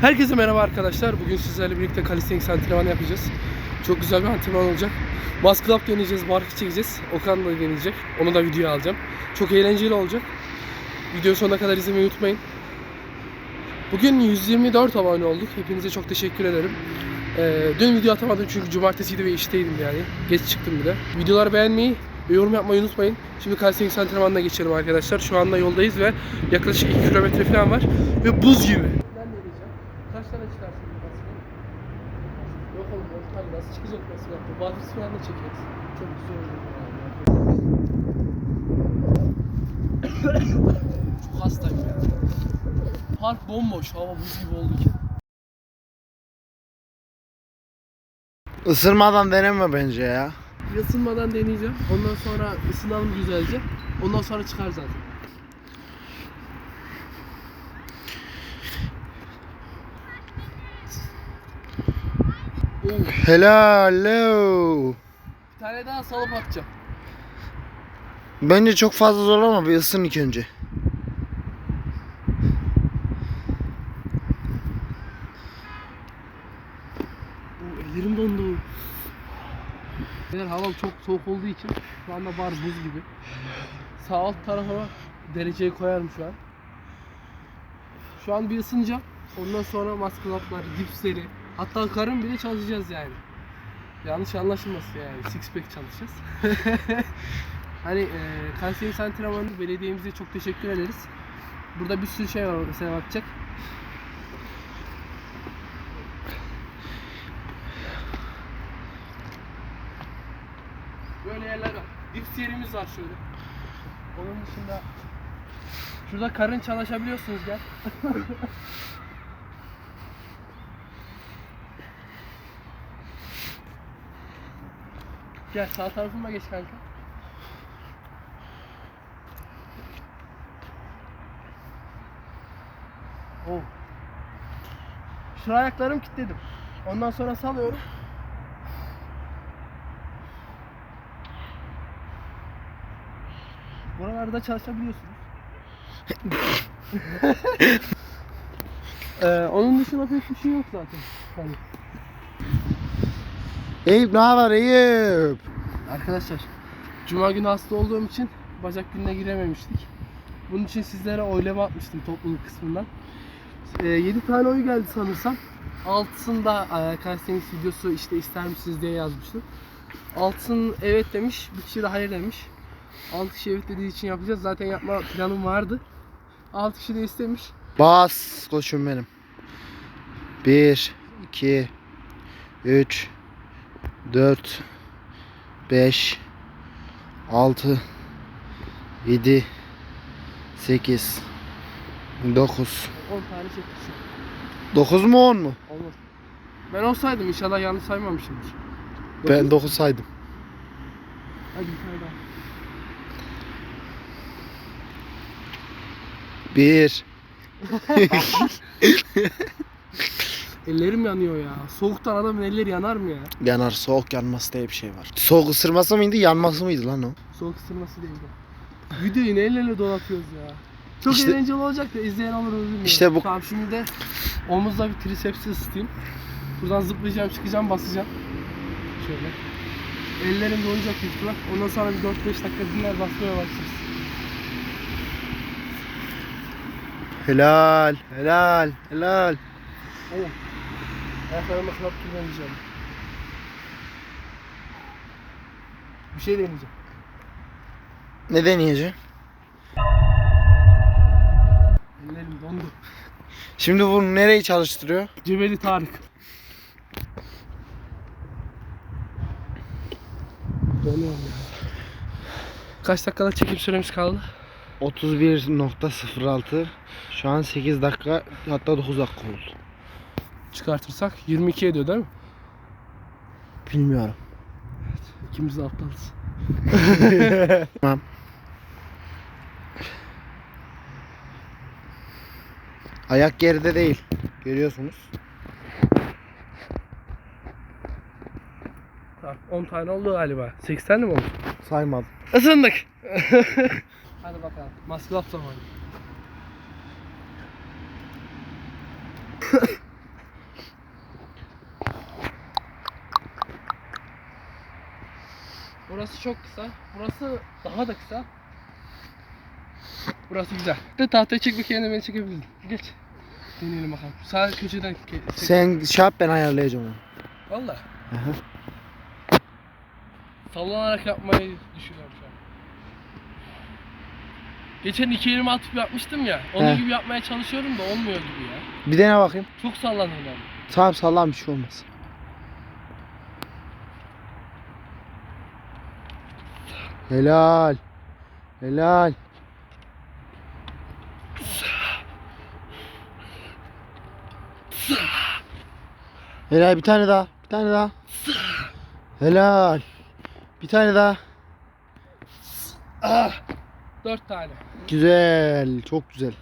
Herkese merhaba arkadaşlar. Bugün sizlerle birlikte calisthenics antrenmanı yapacağız. Çok güzel bir antrenman olacak. Muscle up deneyeceğiz, barfiks çekeceğiz. Okan da deneyecek. Onu da videoya alacağım. Çok eğlenceli olacak. Videoyu sonuna kadar izlemeyi unutmayın. Bugün 124 abone olduk. Hepinize çok teşekkür ederim. Ee, dün video atamadım çünkü cumartesiydi ve işteydim yani. Geç çıktım bir de. Videoları beğenmeyi ve yorum yapmayı unutmayın. Şimdi calisthenics antrenmanına geçelim arkadaşlar. Şu anda yoldayız ve yaklaşık 2 kilometre falan var. Ve buz gibi. Ben deneyeceğim. Kaç tane çıkarsın bu basını? Tabii nasıl çıkacak nasıl yaptı? Barfiks falan da çekeriz. Çok güzel olur yani. Çok hastayım ya. Park bomboş, hava buz gibi oldu ki. Isırmadan deneme bence ya. Bir ısınmadan deneyeceğim. Ondan sonra ısınalım güzelce. Ondan sonra çıkar zaten. Hello. bir tane daha salıp atacağım. Bence çok fazla zorlama bir ısın ilk önce. Ellerim dondu. Beyler hava çok soğuk olduğu için şu anda bar buz gibi. Sağ alt tarafa dereceyi koyarım şu an. Şu an bir ısınacağım. Ondan sonra muscle up'lar, dipsleri, hatta karın bile çalışacağız yani. Yanlış anlaşılmasın yani. Six pack çalışacağız. hani e, Kayseri antrenmanı belediyemize çok teşekkür ederiz. Burada bir sürü şey var mesela bakacak. Böyle yerler var. Dips yerimiz var şöyle. Onun dışında şurada karın çalışabiliyorsunuz gel. gel sağ tarafıma geç kanka. Oh. Şuraya ayaklarım kilitledim. Ondan sonra salıyorum. Buralarda çalışabiliyorsunuz. ee, onun dışında pek bir şey yok zaten. Hani. Eyüp ne haber Eyüp? Arkadaşlar, Cuma günü hasta olduğum için bacak gününe girememiştik. Bunun için sizlere oylama atmıştım topluluk kısmından. 7 tane oy geldi sanırsam. Altısında e, Kayseri'nin videosu işte ister misiniz diye yazmıştım. Altısının evet demiş, bir kişi de hayır demiş. 6 kişi evet dediği için yapacağız. Zaten yapma planım vardı. 6 kişi de istemiş. Bas koçum benim. 1 2 3 4 5 6 7 8 9 10 tane çekmişim. 9 mu 10 mu? Olmaz. Ben olsaydım inşallah yanlış saymamışımdır. Ben 9 saydım. Hadi bir tane daha. 1 Ellerim yanıyor ya. Soğuktan adamın elleri yanar mı ya? Yanar soğuk yanması diye bir şey var. Soğuk ısırması mıydı yanması mıydı lan o? Soğuk ısırması değil de. Videoyu ne ellerle donatıyoruz ya. Çok İşte- eğlenceli olacak da izleyen olur bilmiyorum. İşte bu- Tamam şimdi de omuzda bir trisepsi ısıtayım. Buradan zıplayacağım, çıkacağım, basacağım. Şöyle. Ellerim donacak büyük ihtimal. Ondan sonra bir 4-5 dakika dinler basmaya başlarız. Helal, helal, helal. Evet. Ayaklarıma klap kullanacağım. Bir şey deneyeceğim. Ne deneyeceksin? Ellerim dondu. Şimdi bunu nereyi çalıştırıyor? Cebeli Tarık. Donuyorum ya. Kaç dakikada çekim süremiz kaldı? 31.06 Şu an 8 dakika hatta 9 dakika oldu. Çıkartırsak 22 ediyor değil mi? Bilmiyorum. İkimiz de aptalız. Tamam. Ayak geride değil. Görüyorsunuz. Tamam 10 tane oldu galiba. 8 tane mi oldu? Saymadım. Isındık. Hadi bakalım. Muscle up zamanı. Burası çok kısa. Burası daha da kısa. Burası güzel. De tahtaya çekmek yerine beni çekebilirdin. Geç. Deneyelim bakalım. Sağ köşeden çek. Sen şey yap ben ayarlayacağım onu. Valla. Sallanarak yapmayı düşünüyorum şu an. Geçen iki elimi atıp yapmıştım ya. Onun He. gibi yapmaya çalışıyorum da olmuyor gibi ya. Bir dene bakayım. Çok sallanıyor yani. Tamam sallan bir şey olmaz. Helal. Helal. Helal bir tane daha. Bir tane daha. Helal. Bir tane daha. Ah! Dört tane. Güzel. Çok güzel.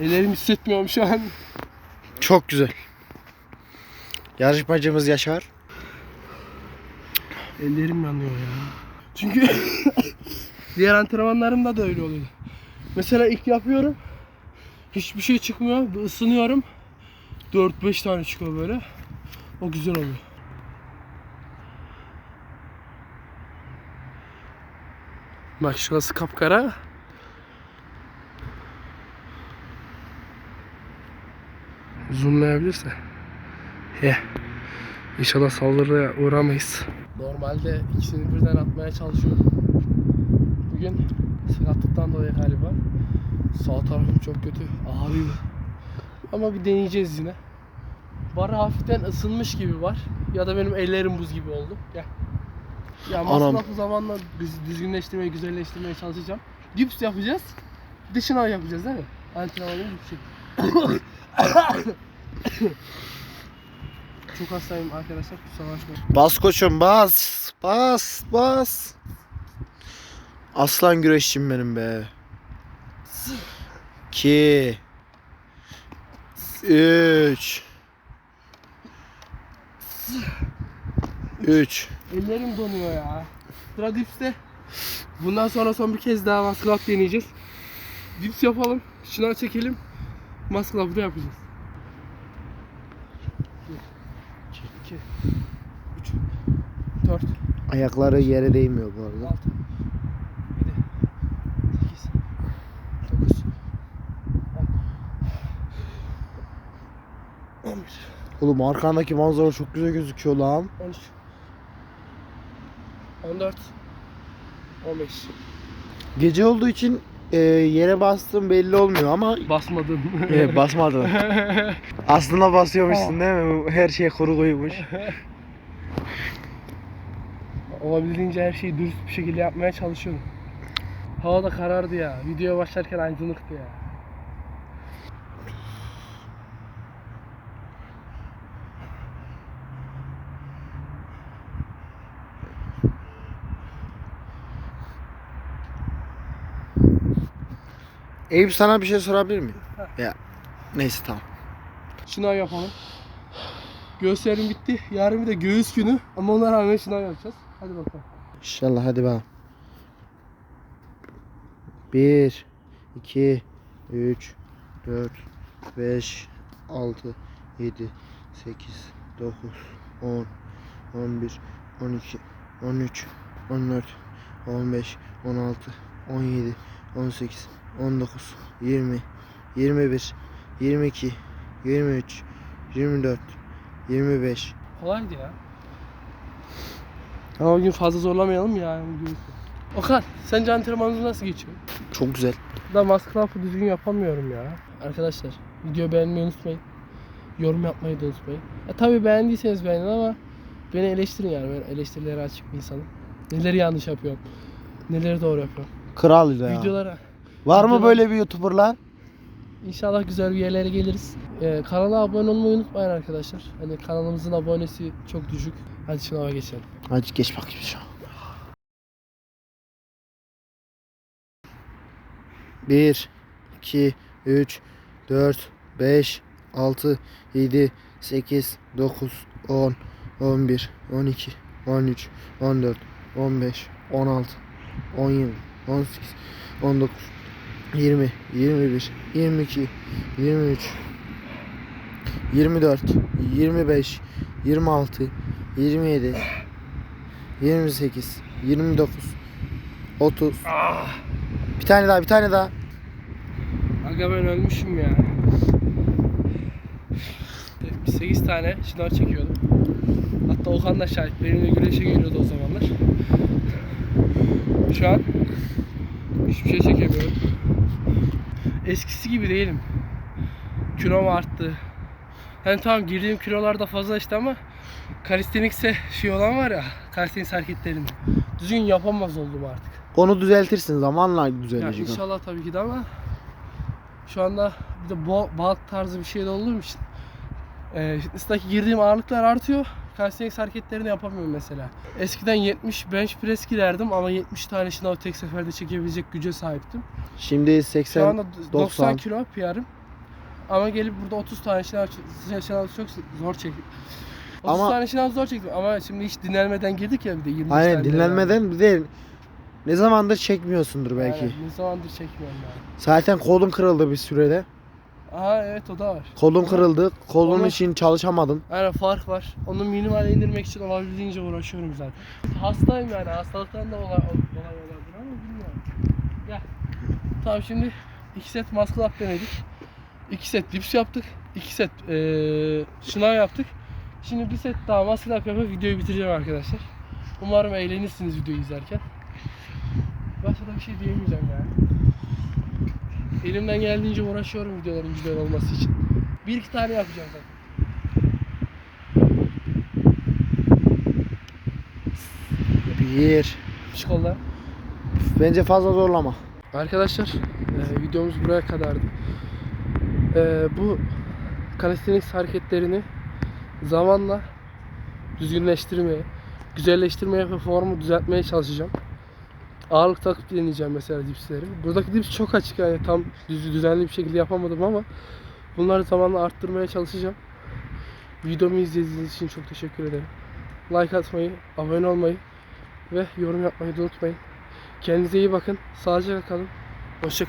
Ellerimi hissetmiyorum şu an. Çok güzel. Yarışmacımız Yaşar. Ellerim yanıyor ya. Çünkü diğer antrenmanlarımda da öyle oluyor. Mesela ilk yapıyorum. Hiçbir şey çıkmıyor. Bir ısınıyorum. 4-5 tane çıkıyor böyle. O güzel oluyor. Bak şurası kapkara. Zoomlayabilirse. He. İnşallah saldırıya uğramayız. Normalde ikisini birden atmaya çalışıyorum. Bugün sakatlıktan dolayı galiba sağ tarafım çok kötü ağrıyor. Ama bir deneyeceğiz yine. Bara hafiften ısınmış gibi var. Ya da benim ellerim buz gibi oldu. Gel. Ya Anam. masrafı zamanla düz- düzgünleştirmeye, güzelleştirmeye çalışacağım. Dips yapacağız. Dışına yapacağız değil mi? Antrenmanımız bu şekilde. Çok hastayım arkadaşlar. Kusura bakmayın. Bas koçum bas. Bas bas. Aslan güreşçim benim be. 2 3 3 Ellerim donuyor ya. Sıra dipste. Bundan sonra son bir kez daha muscle up deneyeceğiz. Dips yapalım. Şınav çekelim. Muscle up'ı da yapacağız. 2 3 4 Ayakları yere değmiyor bu arada. 6 7 8 9 10 11 Oğlum arkandaki manzara çok güzel gözüküyor lan. 13 14 15 Gece olduğu için e, yere bastığım belli olmuyor ama Basmadın. e, basmadı. Aslında basıyormuşsun değil mi? Her şey kuru koymuş. Olabildiğince her şeyi dürüst bir şekilde yapmaya çalışıyorum. Hava da karardı ya. Videoya başlarken aydınlıktı ya. Eyüp sana bir şey sorabilir miyim? Ya neyse tamam. Şınav yapalım. Göğüslerim bitti. Yarın bir de göğüs günü. Ama ona rağmen şınav yapacağız. Hadi bakalım. İnşallah hadi bakalım. 1 2 3 4 5 6 7 8 9 10 11 12 13 14 15 16 17 18 19 20 21 22 23 24 25 Kolaydı ya. Ama bugün fazla zorlamayalım ya. bu göğüsü. Okan, sence antrenmanınız nasıl geçiyor? Çok güzel. Da maskrafı düzgün yapamıyorum ya. Arkadaşlar video beğenmeyi unutmayın. Yorum yapmayı da unutmayın. E tabi beğendiyseniz beğenin ama beni eleştirin yani. Ben eleştirilere açık bir insanım. Neleri yanlış yapıyorum. Neleri doğru yapıyorum. Kral ya. Videolara Var mı böyle bir YouTuber'lar? inşallah güzel bir yerlere geliriz. Ee, kanala abone olmayı unutmayın arkadaşlar. Hani kanalımızın abonesi çok düşük. Hadi şuna geçelim. Hadi geç bakayım şu an. 1 2 3 4 5 6 7 8 9 10 11 12 13 14 15 16 17 18 19 20 21 22 23 24 25 26 27 28, 29, 30. Bir tane daha, bir tane daha. Aga ben ölmüşüm ya. 8 tane şınav çekiyordum. Hatta Okan da şahit. Benimle güreşe geliyordu o zamanlar. Şu an hiçbir şey çekemiyorum. Eskisi gibi değilim. Kilom arttı. Hani tamam girdiğim kilolar da fazla işte ama kalistenikse şey olan var ya kalistenik hareketlerini düzgün yapamaz oldum artık. Onu düzeltirsin zamanla Ya düzelecek. o. inşallah tabii ki de ama şu anda bir de bo balk tarzı bir şey de olduğum için e, fitness'taki girdiğim ağırlıklar artıyor. Calisthenics hareketlerini yapamıyorum mesela. Eskiden 70 bench press girerdim ama 70 tane şınav tek seferde çekebilecek güce sahiptim. Şimdi Şu 80, anda 90 90. kilo PR'ım. Ama gelip burada 30 tane şınav, şınav çok zor çektim. 30 Ama- tane şınav zor çektim ama şimdi hiç dinlenmeden girdik ya bir de 20 Aynen tane dinlenmeden bir de ne zamandır çekmiyorsundur belki. Aynen, ne zamandır çekmiyorum yani. Zaten kolun kırıldı bir sürede. Aha evet o da var. Kolun kırıldı. Kolun Onu- için çalışamadın. Yani fark var. Onu minimale indirmek için olabildiğince uğraşıyorum zaten. Hastayım yani. Hastalıktan da olay, olay olabilir ama bilmiyorum. Gel. Tamam şimdi iki set muscle up denedik. İki set dips yaptık. İki set eee şınav yaptık. Şimdi bir set daha muscle up yapıp videoyu bitireceğim arkadaşlar. Umarım eğlenirsiniz videoyu izlerken. Başka da bir şey diyemeyeceğim ya. Elimden geldiğince uğraşıyorum videoların güzel olması için. Bir iki tane yapacağım zaten. Bir. Kollar. Bence fazla zorlama. Arkadaşlar e, videomuz buraya kadardı. E, bu calisthenics hareketlerini zamanla düzgünleştirmeye, güzelleştirmeye ve formu düzeltmeye çalışacağım. Ağırlık takıp deneyeceğim mesela dipsleri. Buradaki dips çok açık yani tam düz, düzenli bir şekilde yapamadım ama bunları zamanla arttırmaya çalışacağım. Videomu izlediğiniz için çok teşekkür ederim. Like atmayı, abone olmayı ve yorum yapmayı da unutmayın. Kendinize iyi bakın. Sağlıcakla kalın. Hoşça